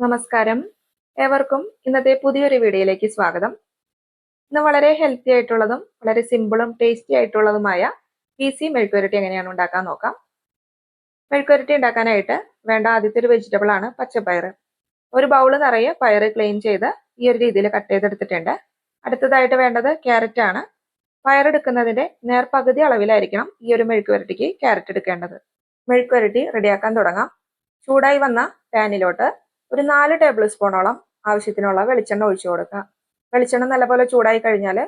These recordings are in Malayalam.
നമസ്കാരം. ഏവർക്കും ഇന്നത്തെ പുതിയൊരു വീഡിയോയിലേക്ക് സ്വാഗതം. ഇന്ന് വളരെ ഹെൽത്തി ആയിട്ടുള്ളതും വളരെ സിമ്പിളും ടേസ്റ്റി ആയിട്ടുള്ളതുമായ ഈസി മെഴുക്കുരട്ടി എങ്ങനെയാണ് ഉണ്ടാക്കാൻ നോക്കാം. മെഴുക്കുരട്ടി ഉണ്ടാക്കാനായിട്ട് വേണ്ട ആദ്യത്തെ ഒരു വെജിറ്റബിൾ ആണ് പച്ചപ്പയർ. ഒരു ബൗൾ നിറയെ പയർ ക്ലീൻ ചെയ്ത് ഈ ഒരു രീതിയിൽ കട്ട് ചെയ്തെടുത്തിട്ടുണ്ട്. അടുത്തതായിട്ട് വേണ്ടത് ക്യാരറ്റ് ആണ്. പയർ എടുക്കുന്നതിന്റെ നേർപകുതി അളവിലായിരിക്കണം ഈ ഒരു മെഴുക്കുവരട്ടിക്ക് ക്യാരറ്റ് എടുക്കേണ്ടത്. മെഴുക്കുവരട്ടി റെഡിയാക്കാൻ തുടങ്ങാം. ചൂടായി വന്ന പാനിലോട്ട് ഒരു നാല് ടേബിൾ സ്പൂണോളം ആവശ്യത്തിനുള്ള വെളിച്ചെണ്ണ ഒഴിച്ചു കൊടുക്കുക. വെളിച്ചെണ്ണ നല്ലപോലെ ചൂടായി കഴിഞ്ഞാൽ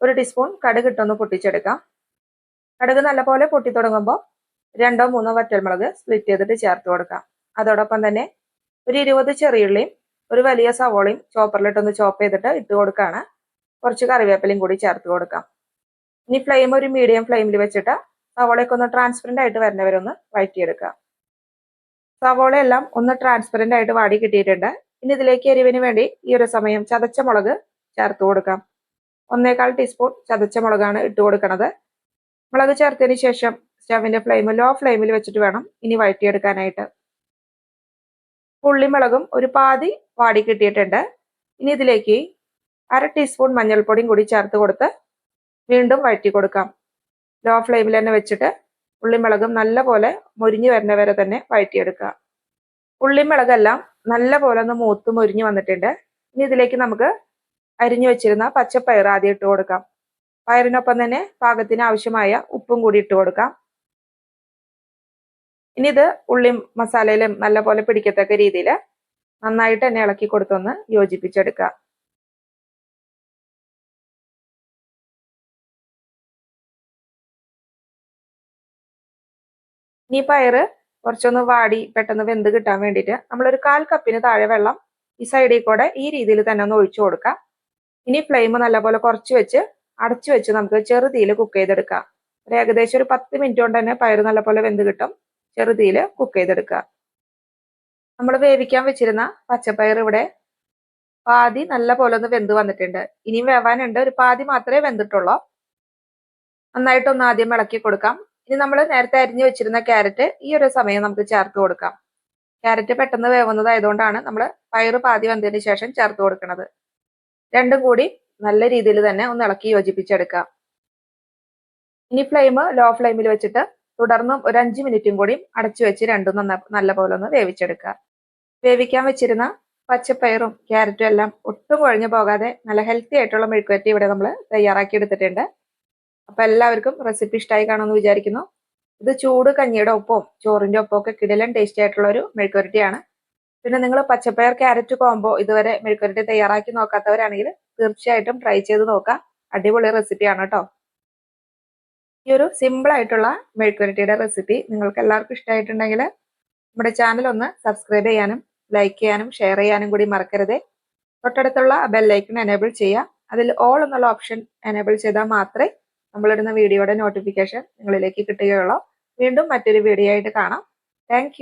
ഒരു ടീസ്പൂൺ കടുക് ഇട്ടൊന്ന് പൊട്ടിച്ചെടുക്കാം. കടുക് നല്ലപോലെ പൊട്ടി തുടങ്ങുമ്പോൾ രണ്ടോ മൂന്നോ വറ്റൽമുളക് സ്പ്ലിറ്റ് ചെയ്തിട്ട് ചേർത്ത് കൊടുക്കാം. അതോടൊപ്പം തന്നെ ഒരു ഇരുപത് ചെറിയുള്ളിയും ഒരു വലിയ സവോളയും ചോപ്പറിലിട്ടൊന്ന് ചോപ്പ് ചെയ്തിട്ട് ഇട്ട് കൊടുക്കുകയാണ് കുറച്ച് കറിവേപ്പിലയും കൂടി ചേർത്ത് കൊടുക്കാം. ഇനി ഫ്ലെയിം ഒരു മീഡിയം ഫ്ലെയിമിൽ വെച്ചിട്ട് സവോളയൊക്കെ ഒന്ന് ട്രാൻസ്പെറന്റ് ആയിട്ട് വരുന്നവരൊന്ന് വഴറ്റിയെടുക്കുക സവോള എല്ലാം ഒന്ന് ട്രാൻസ്പെറന്റ് ആയിട്ട് വാടി കിട്ടിയിട്ടുണ്ട്. ഇനി ഇതിലേക്ക് എരിവിന് വേണ്ടി ഈ ഒരു സമയം ചതച്ച മുളക് ചേർത്ത് കൊടുക്കാം. ഒന്നേകാൽ ടീസ്പൂൺ ചതച്ച മുളകാണ് ഇട്ട് കൊടുക്കുന്നത് മുളക് ചേർത്തതിന് ശേഷം സ്റ്റവിന്റെ ഫ്ലെയിം ലോ ഫ്ലെയിമിൽ വെച്ചിട്ട് വേണം ഇനി വഴറ്റിയെടുക്കാനായിട്ട്. ഉള്ളിമുളകും ഒരു പാതി വാടി കിട്ടിയിട്ടുണ്ട്. ഇനി ഇതിലേക്ക് അര ടീസ്പൂൺ മഞ്ഞൾപ്പൊടിയും കൂടി ചേർത്ത് കൊടുത്ത് വീണ്ടും വഴറ്റി കൊടുക്കാം. ലോ ഫ്ലെയിമിൽ തന്നെ വെച്ചിട്ട് ഉള്ളിമുളകും നല്ല പോലെ മുരിഞ്ഞു വരുന്ന വരെ തന്നെ വഴറ്റിയെടുക്കുക. ഉള്ളിമുളകെല്ലാം നല്ല പോലെ ഒന്ന് മൂത്ത് മുരിഞ്ഞു വന്നിട്ടുണ്ട്. ഇനി ഇതിലേക്ക് നമുക്ക് അരിഞ്ഞു വെച്ചിരുന്ന പച്ചപ്പയർ ആദ്യം ഇട്ട് കൊടുക്കാം. പയറിനൊപ്പം തന്നെ പാകത്തിന് ആവശ്യമായ ഉപ്പും കൂടി ഇട്ട് കൊടുക്കാം. ഇനി ഇത് ഉള്ളി മസാലയിലും നല്ല പോലെ പിടിക്കത്തക്ക രീതിയിൽ നന്നായിട്ട് തന്നെ ഇളക്കി കൊടുത്തൊന്ന് യോജിപ്പിച്ചെടുക്കുക. ഇനി പയറ് കുറച്ചൊന്ന് വാടി പെട്ടെന്ന് വെന്ത് കിട്ടാൻ വേണ്ടിയിട്ട് നമ്മളൊരു കാൽ കപ്പിന് താഴെ വെള്ളം ഈ സൈഡിൽ കൂടെ ഈ രീതിയിൽ തന്നെ ഒന്ന് ഒഴിച്ചു കൊടുക്കാം. ഇനി ഫ്ലെയിം നല്ലപോലെ കുറച്ച് വെച്ച് അടച്ചു വെച്ച് നമുക്ക് ചെറുതീയിൽ കുക്ക് ചെയ്തെടുക്കാം. ഒരു ഏകദേശം ഒരു പത്ത് മിനിറ്റ് കൊണ്ട് തന്നെ പയർ നല്ലപോലെ വെന്ത് കിട്ടും. ചെറുതീയിൽ കുക്ക് ചെയ്തെടുക്കുക നമ്മൾ വേവിക്കാൻ വെച്ചിരുന്ന പച്ചപ്പയർ ഇവിടെ പാതി നല്ല പോലെ ഒന്ന് വെന്ത് വന്നിട്ടുണ്ട്. ഇനിയും വേവാനുണ്ട്. ഒരു പാതി മാത്രമേ വെന്തിട്ടുള്ളൂ. നന്നായിട്ടൊന്ന് ആദ്യം ഇളക്കി കൊടുക്കാം. ഇനി നമ്മൾ നേരത്തെ അരിഞ്ഞു വെച്ചിരുന്ന ക്യാരറ്റ് ഈ ഒരു സമയം നമുക്ക് ചേർത്ത് കൊടുക്കാം. ക്യാരറ്റ് പെട്ടെന്ന് വേവുന്നതായതുകൊണ്ടാണ് നമ്മൾ പയറ് പാതി വന്നതിന് ശേഷം ചേർത്ത് കൊടുക്കുന്നത് രണ്ടും കൂടി നല്ല രീതിയിൽ തന്നെ ഒന്ന് ഇളക്കി യോജിപ്പിച്ചെടുക്കാം ഇനി ഫ്ലെയിം ലോ ഫ്ലെയിമിൽ വെച്ചിട്ട് തുടർന്നും ഒരു അഞ്ച് മിനിറ്റും കൂടി അടച്ചു വെച്ച് രണ്ടും നന്ന നല്ല പോലെ ഒന്ന് വേവിച്ചെടുക്കുക. വേവിക്കാൻ വെച്ചിരുന്ന പച്ചപ്പയറും ക്യാരറ്റും എല്ലാം ഒട്ടും കുഴഞ്ഞു പോകാതെ നല്ല ഹെൽത്തി ആയിട്ടുള്ള മെഴുക്കുവരട്ടി ഇവിടെ നമ്മൾ തയ്യാറാക്കി എടുത്തിട്ടുണ്ട്. അപ്പൊ എല്ലാവർക്കും റെസിപ്പി ഇഷ്ടമായി കാണുമെന്ന് വിചാരിക്കുന്നു. ഇത് ചൂട് കഞ്ഞിയുടെ ഒപ്പവും ചോറിന്റെ ഒപ്പം ഒക്കെ കിടലൻ ടേസ്റ്റി ആയിട്ടുള്ള ഒരു മെഴുക്കുരട്ടിയാണ് പിന്നെ നിങ്ങൾ പച്ചപ്പയർ ക്യാരറ്റ് കോംബോ ഇതുവരെ മെഴുക്കുരട്ടി തയ്യാറാക്കി നോക്കാത്തവരാണെങ്കിൽ തീർച്ചയായിട്ടും ട്രൈ ചെയ്ത് നോക്കാം. അടിപൊളി റെസിപ്പിയാണ് കേട്ടോ ഈ ഒരു സിമ്പിൾ ആയിട്ടുള്ള മെഴുക്കുരട്ടിയുടെ റെസിപ്പി നിങ്ങൾക്ക് എല്ലാവർക്കും ഇഷ്ടമായിട്ടുണ്ടെങ്കിൽ നമ്മുടെ ചാനൽ ഒന്ന് സബ്സ്ക്രൈബ് ചെയ്യാനും ലൈക്ക് ചെയ്യാനും ഷെയർ ചെയ്യാനും കൂടി മറക്കരുത്. തൊട്ടടുത്തുള്ള ബെല്ലൈക്കൺ എനേബിൾ ചെയ്യുക. അതിൽ ഓൾ എന്നുള്ള ഓപ്ഷൻ എനേബിൾ ചെയ്താൽ മാത്രമേ നമ്മളിടുന്ന വീഡിയോയുടെ നോട്ടിഫിക്കേഷൻ നിങ്ങളിലേക്ക് കിട്ടുകയുള്ളൂ. വീണ്ടും മറ്റൊരു വീഡിയോ ആയിട്ട് കാണാം. താങ്ക്